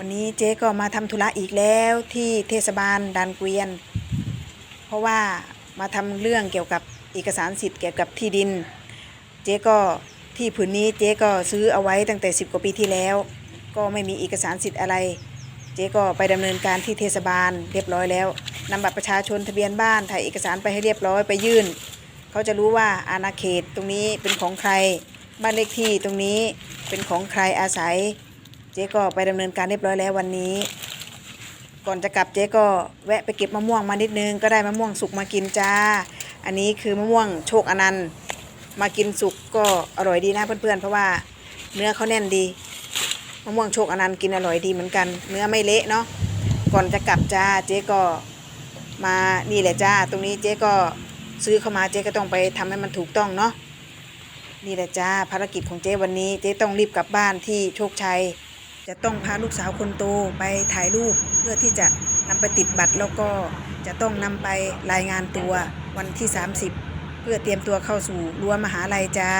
วันนี้เจ๊ก็มาทำธุระอีกแล้วที่เทศบาลดานเกวียน เพราะว่ามาทำเรื่องเกี่ยวกับเอกสารสิทธิ์เกี่ยวกับที่ดิน เจ๊ก็ที่ผืนนี้เจ๊ก็ซื้อเอาไว้ตั้งแต่ 10 กว่าปีที่แล้ว ก็ไม่มีเอกสารสิทธิ์อะไร เจ๊ก็ไปดำเนินการที่เทศบาลเรียบร้อยแล้วนำบัตรประชาชนทะเบียนบ้านถ่ายเอกสารไปให้เรียบร้อยไปยื่น เขาจะรู้ว่าอาณาเขตตรงนี้เป็นของใคร บ้านเลขที่ตรงนี้เป็นของใครอาศัย เจ๊ก็ไปดำเนินการเรียบร้อยแล้ววันนี้ ก่อนจะกลับเจ๊ก็แวะไปเก็บมะม่วงมานิดนึงก็ได้มะม่วงสุกมากินจ้า อันนี้คือมะม่วงโชคอนันต์มากินสุกก็อร่อยดีนะเพื่อนๆ เพราะว่าเนื้อเขาแน่นดีมะม่วงโชคอนันต์กินอร่อยดีเหมือนกัน เนื้อไม่เละเนาะก่อนจะกลับจ้าเจ๊ก็มานี่แหละจ้า ตรงนี้เจ๊ก็ซื้อเข้ามาเจ๊ก็ต้องไปทำให้มันถูกต้องเนาะนี่แหละจ้าภารกิจของเจ๊วันนี้เจ๊ต้องรีบกลับบ้านที่โชคชัย จะต้องพาลูกสาวคนโตไปถ่ายรูป เพื่อที่จะนำไปติดบัตรแล้วก็จะต้องนำไปรายงานตัววันที่ 30 เพื่อเตรียมตัวเข้าสู่รั้วมหาลัยจ้า